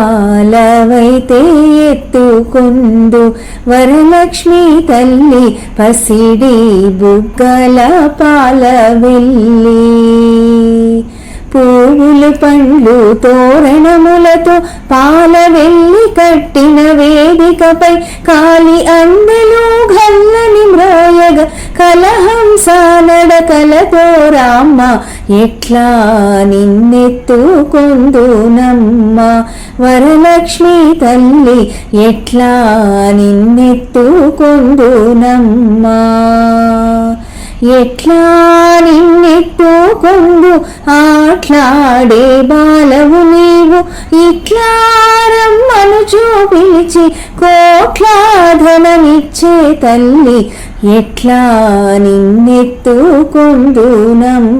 పసిబాలవైతే ఎత్తుకుందు వరలక్ష్మి తల్లి పసిడి బుగ్గల పాల వెళ్ళి పువ్వులు పండ్లు తోరణములతో పాల వెళ్ళి కట్టిన వేదికపై కాలి అందలో గల్లని మ్రోయగ కలహంసాల నడకలతో రామ్మ ఎట్లా నిన్నెత్తుకొందునమ్మ? వరలక్ష్మి తల్లి ఎట్లా నిన్నెత్తుకొందునమ్మ? ఎట్లా నిన్నెత్తు కొందు ఆట్లాడే బాలవు నీవు. ఇట్లా రమ్మను చూపించి కోట్ల తల్లి ఎట్లా నిన్నెత్తు నిన్నెత్తుకొందునమ్మా?